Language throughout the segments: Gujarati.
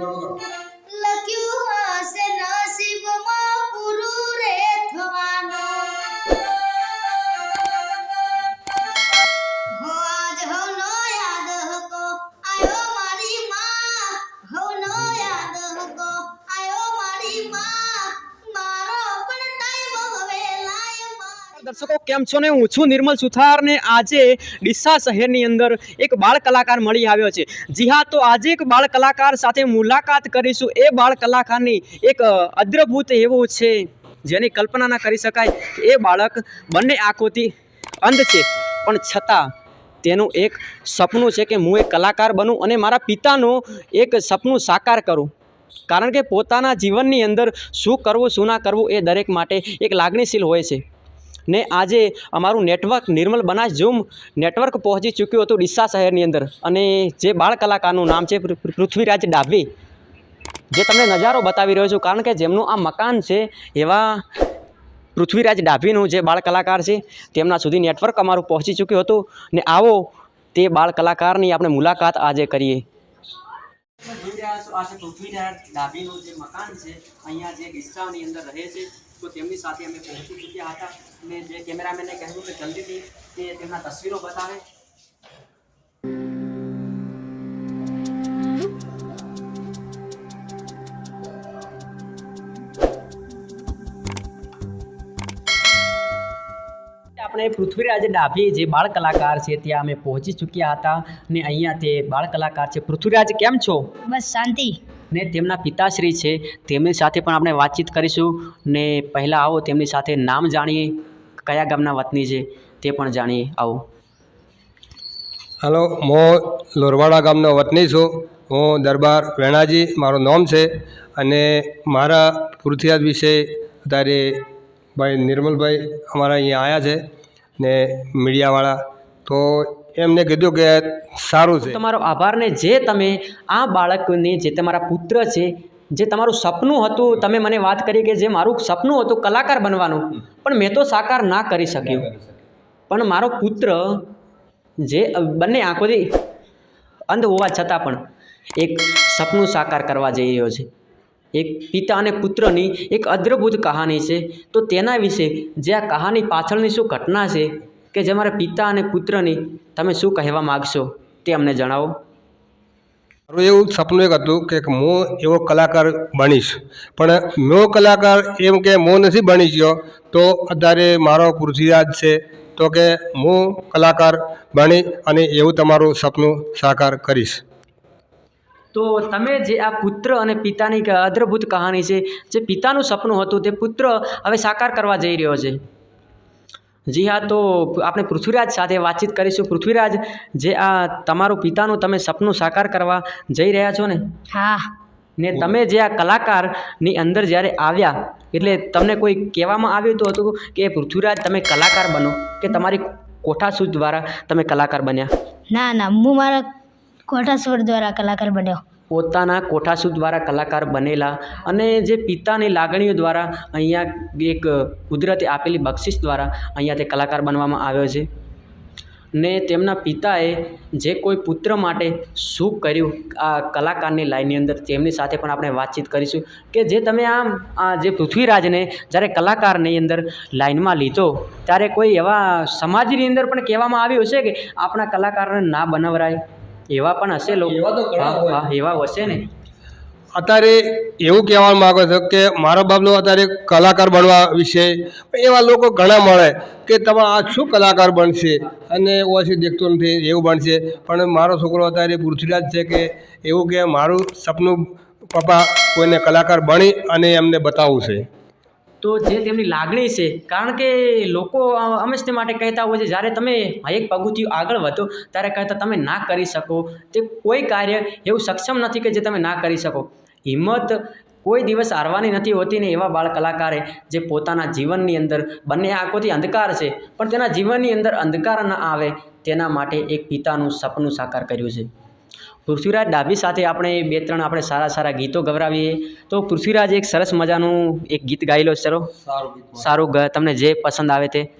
Iya. દર્શકો, કેમ છો ને? હું છું નિર્મલ સુથારને આજે ડીસા શહેરની અંદર એક બાળ કલાકાર મળી આવ્યો છે. જી હા, તો આજે એક બાળ કલાકાર સાથે મુલાકાત કરીશું. એ બાળ કલાકારની એક અદ્રભૂત એવું છે, જેની કલ્પના ના કરી શકાય એ બાળક બંને આંખોથી અંધ છે. પણ છતાં તેનું એક સપનું છે કે હું એક કલાકાર બનું અને મારા પિતાનું એક સપનું સાકાર કરું. કારણ કે પોતાના જીવનની અંદર શું કરવું, શું ના કરવું એ દરેક માટે એક લાગણીશીલ હોય છે. ને આજે અમારું network Nirmal Banas zoom network પહોંચી ચૂક્યું હતું ડીસા શહેરની અંદર. અને જે બાળ કલાકારનું નામ છે પૃથ્વીરાજ ડાભી. જે તમને નજારો બતાવી રહ્યો છું, કારણ કે જેમનું આ મકાન છે એવા પૃથ્વીરાજ ડાભીનું જે બાળ કલાકાર છે, તેમના સુધી નેટવર્ક અમારું પહોંચી ચૂક્યું હતું. ને આવો તે બાળ કલાકારની આપણે મુલાકાત આજે કરીએ. જોઈ રહ્યા છો આ છે પૃથ્વીરાજ ડાભીનું જે મકાન છે, અહીંયા જે ડિસ્સાની અંદર રહે છે તો તેમની સાથે અમે પહોંચી ચૂક્યા હતા. અને જે કેમેરામેને કહેવું કે જલ્દીથી તે તેમના તસવીરો બતાવે. આપણે પૃથ્વીરાજ ડાભી જે બાળ કલાકાર છે ત્યાં અમે પહોંચી ચૂક્યા હતા. ને અહીંયા તે બાળ કલાકાર છે. પૃથ્વીરાજ કેમ છો? બસ શાંતિ. ને તેમના પિતાશ્રી છે, તેમની સાથે પણ આપણે વાતચીત કરીશું. ને પહેલાં આવો, તેમની સાથે નામ જાણીએ, કયા ગામના વતની છે તે પણ જાણીએ. આવો. હલો, હું લોરવાડા ગામનો વતની છું. હું દરબાર વેણાજી, મારું નામ છે. અને મારા પૃથ્વીરાજ વિશે અત્યારે ભાઈ નિર્મલભાઈ અમારા અહીંયા આવ્યા છે ને મીડિયાવાળા. તો એમને કીધું કે સારું છે. તમારો આભાર ને જે તમે આ બાળકને જે તમારા પુત્ર છે જે તમારું સપનું હતું તમે મને વાત કરી કે જે મારું સપનું હતું કલાકાર બનવાનું પણ મેં તો સાકાર ના કરી શક્યું. પણ મારો પુત્ર જે બંને આંખોથી અંધ હોવા છતાં પણ એક સપનું સાકાર કરવા જઈ રહ્યો છે. એક પિતા અને પુત્રની એક અદ્ભુત કહાની છે. તો તેના વિશે જે આ કહાની પાછળની શું ઘટના છે કે જે મારા પિતા અને પુત્રની તમે શું કહેવા માગશો તે અમને જણાવો. મારું એવું સપનું એક હતું કે હું એવો કલાકાર બનીશ. પણ મેં કલાકાર એમ કે હું નથી બની ગયો તો અત્યારે મારો પૃથ્વીરાજ છે તો કે હું કલાકાર બની અને એવું તમારું સપનું સાકાર કરીશ. તો તમે જે આ પુત્ર અને પિતાની એક અદ્ભુત કહાની છે જે પિતાનું સપનું હતું તે પુત્ર હવે સાકાર કરવા જઈ રહ્યો છે. જી હા તો આપણે પૃથ્વીરાજ સાથે વાતચીત કરીશું. પૃથ્વીરાજ જે આ તમારું પિતાનું તમે સપનું સાકાર કરવા જઈ રહ્યા છો ને? હા. ને તમે જે આ કલાકારની અંદર જ્યારે આવ્યા એટલે તમને કોઈ કહેવામાં આવ્યું તો હતું કે પૃથ્વીરાજ તમે કલાકાર બનો કે તમારી કોઠાસૂઝ દ્વારા તમે કલાકાર બન્યા? ના ના હું મારા કોઠા દ્વારા કલાકાર બન્યો. પોતાના કોઠાસુ દ્વારા કલાકાર બનેલા અને જે પિતાની લાગણીઓ દ્વારા અહીંયા એક કુદરતે આપેલી બક્ષિસ દ્વારા અહીંયા તે કલાકાર બનવામાં આવ્યો છે. ને તેમના પિતાએ જે કોઈ પુત્ર માટે શું કર્યું આ કલાકારની લાઈનની અંદર તેમની સાથે પણ આપણે વાતચીત કરીશું કે જે તમે આમ આ જે પૃથ્વીરાજને જ્યારે કલાકારની અંદર લાઈનમાં લીધો ત્યારે કોઈ એવા સમાજની અંદર પણ કહેવામાં આવ્યું હશે કે આપણા કલાકારને ના બનાવરાય? એવા પણ હશે લોકો. એવા હશે ને. અત્યારે એવું કહેવા માગો છો કે મારા બાબલો અત્યારે કલાકાર બનવા વિશે એવા લોકો ઘણા મળે કે તમે આ શું કલાકાર બનશે? અને ઓછી દેખતો નથી એવું બનશે. પણ મારો છોકરો અત્યારે પૃથ્વીરાજ છે કે એવું કે મારું સપનું પપ્પા કોઈને કલાકાર બની અને એમને બતાવવું છે. તો જે તેમની લાગણી છે, કારણ કે લોકો હંમેશ તે માટે કહેતા હોય છે, જ્યારે તમે એક પગથિયું આગળ વધો, ત્યારે કહેતા તમે ના કરી શકો. તે કોઈ કાર્ય એવું સક્ષમ નથી કે જે તમે ના કરી શકો. હિંમત કોઈ દિવસ હારવાની નથી હોતી ને એવા બાળ કલાકારે જે પોતાના જીવનની અંદર બંને આંખોથી અંધકાર છે, પણ તેના જીવનની અંદર અંધકાર ન આવે, તેના માટે એક પિતાનું સપનું સાકાર કર્યું છે. પૃથ્વીરાજ ડાભી સાથે આપણે બે ત્રણ આપણે સારા સારા ગીતો ગવરાવીએ. તો પૃથ્વીરાજ એક સરસ મજાનું એક ગીત ગાઈ લો ચલો. સારું ગ- તમને જે પસંદ આવે તે.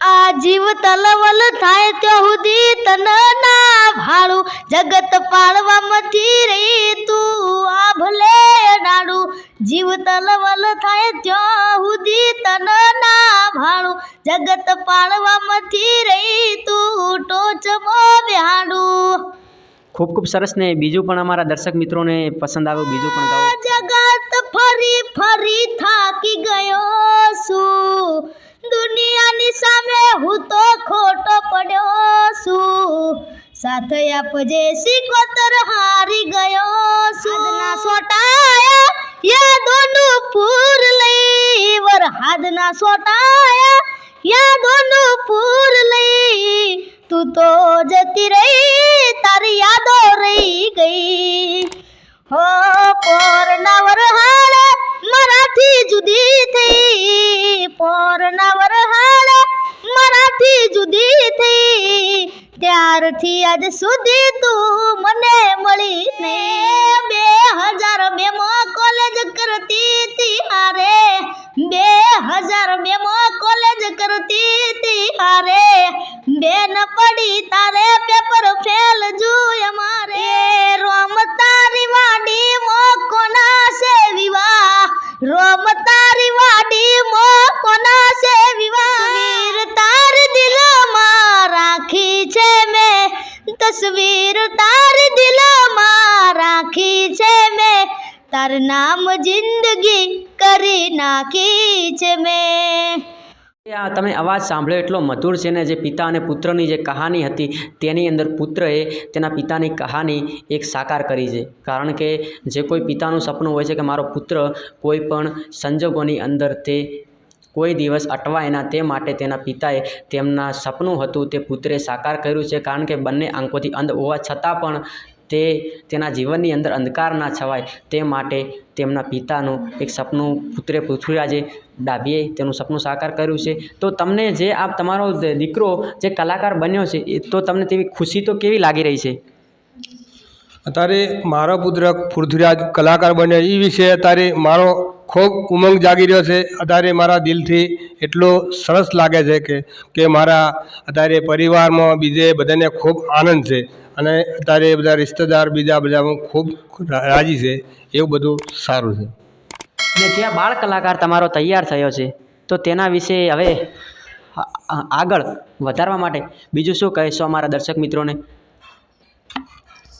આ જીવ તલવલ થાય ત્યાં સુધી તન ના ભાળું. જગત પાળવામાંથી રહી તું આ ભલે નાડું જીવ તલવલ થાય ત્યાં સુધી તન ના ભાળું. જગત પાળવામાંથી રહી તું ટોચમાં બેહાડું. ખૂબ ખૂબ સરસ ને બીજું પણ અમારા દર્શક મિત્રોને પસંદ આવ્યું. બીજું પણ ગાઓ. જગત ફરી ફરી થાકી ગયો છું. દુનિયાની સામે હું તો ખોટો પડ્યો છું. સાથે આપજે સિકોતર હારી ગયો છું. હાદના સોટાયા યાદોનું પૂર લઈ વર હાદના સોટાયા યાદોનું પૂર લઈ. તું તો જતી રહી હો પોરના વરહાળે મારાથી જુદી થઈ પોરના વરહાળે મારાથી જુદી થઈ ત્યારથી આજ સુધી તું મને મળી નહીં બે હજાર બે માં કોલેજ કરતી હતી હારે બે હજાર બે માં કોલેજ કરતી હતી હારે બેન પડી તારે પેપર તાર નામ જિંદગી કરી નાખી છે મેં. આ તમે અવાજ સાંભળ્યો એટલો મધુર છે ને, જે પિતા અને પુત્રની જે કહાની હતી, તેની અંદર પુત્રએ તેના પિતાની કહાની એક સાકાર કરી છે. કારણ કે જે કોઈ પિતાનું સપનું હોય છે કે મારો પુત્ર કોઈ પણ સંજોગોની અંદર તે કોઈ દિવસ અટવાય ના તે માટે તેના પિતાએ તેમના સપનું હતું તે પુત્રે સાકાર કર્યું છે. કારણ કે બંને આંખોથી અંધ હોવા છતાં પણ તે તેના જીવનની અંદર અંધકાર ના છવાય તે માટે તેમના પિતાનું એક સપનું પુત્રે પૃથ્વીરાજે ડાભીએ તેનું સપનું સાકાર કર્યું છે. તો તમને જે આ તમારો દીકરો જે કલાકાર બન્યો છે, એ તો તમને તેવી ખુશી તો કેવી લાગી રહી છે? અત્યારે મારો પુત્ર પૃથ્વીરાજ કલાકાર બન્યો એ વિશે અત્યારે મારો ખૂબ ઉમંગ જાગી રહ્યો છે. અત્યારે મારા દિલથી એટલો સરસ લાગે છે કે કે મારા અત્યારે પરિવારમાં બીજે બધાને ખૂબ આનંદ છે. અને અત્યારે બધા રિશ્તેદાર બીજા બધા ખૂબ રાજી છે. એવું બધું સારું છે. ને જ્યાં બાળ કલાકાર તમારો તૈયાર થયો છે તો તેના વિશે હવે આગળ વધારવા માટે બીજું શું કહેશો અમારા દર્શક મિત્રોને?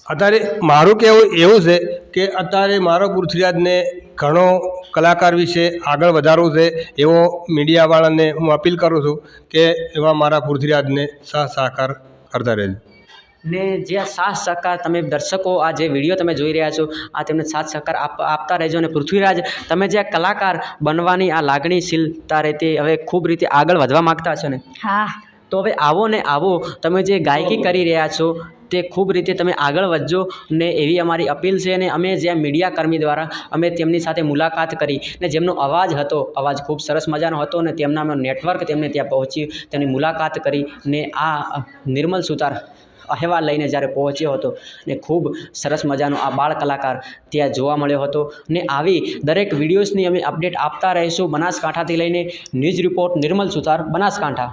અત્યારે મારું કહેવું એવું છે કે અત્યારે મારો પૃથ્વીરાજને ઘણો કલાકાર વિશે આગળ વધારવું છે એવો મીડિયાવાળાને હું અપીલ કરું છું કે એવા મારા પૃથ્વીરાજને સહ સહકાર કરતા રહેજો. ને જે આ સાથ સહકાર તમે દર્શકો આ જે વીડિયો તમે જોઈ રહ્યા છો આ તેમને સાથ સહકાર આપ આપતા રહેજો અને પૃથ્વીરાજ તમે જે કલાકાર બનવાની આ લાગણીશીલતા રહેતી હવે ખૂબ રીતે આગળ વધવા માગતા છો ને? હા. તો હવે આવો ને આવો તમે જે ગાયકી કરી રહ્યા છો તે ખૂબ રીતે તમે આગળ વધજો ને એવી અમારી અપીલ છે અને અમે જે મીડિયાકર્મી દ્વારા અમે તેમની સાથે મુલાકાત કરી ને જેમનો અવાજ હતો અવાજ ખૂબ સરસ મજાનો હતો ને તેમના નેટવર્ક તેમને ત્યાં પહોંચ્યું તેમની મુલાકાત કરી ને આ નિર્મલ સુતાર અહેવાલ લઈને જ્યારે પહોંચ્યો હતો ને ખૂબ સરસ મજાનો આ બાળ કલાકાર ત્યાં જોવા મળ્યો હતો ને આવી દરેક વિડીયોઝની અમે અપડેટ આપતા રહીશું બનાસકાંઠાથી લઈને ન્યૂઝ રિપોર્ટ નિર્મલ સુતાર બનાસકાંઠા.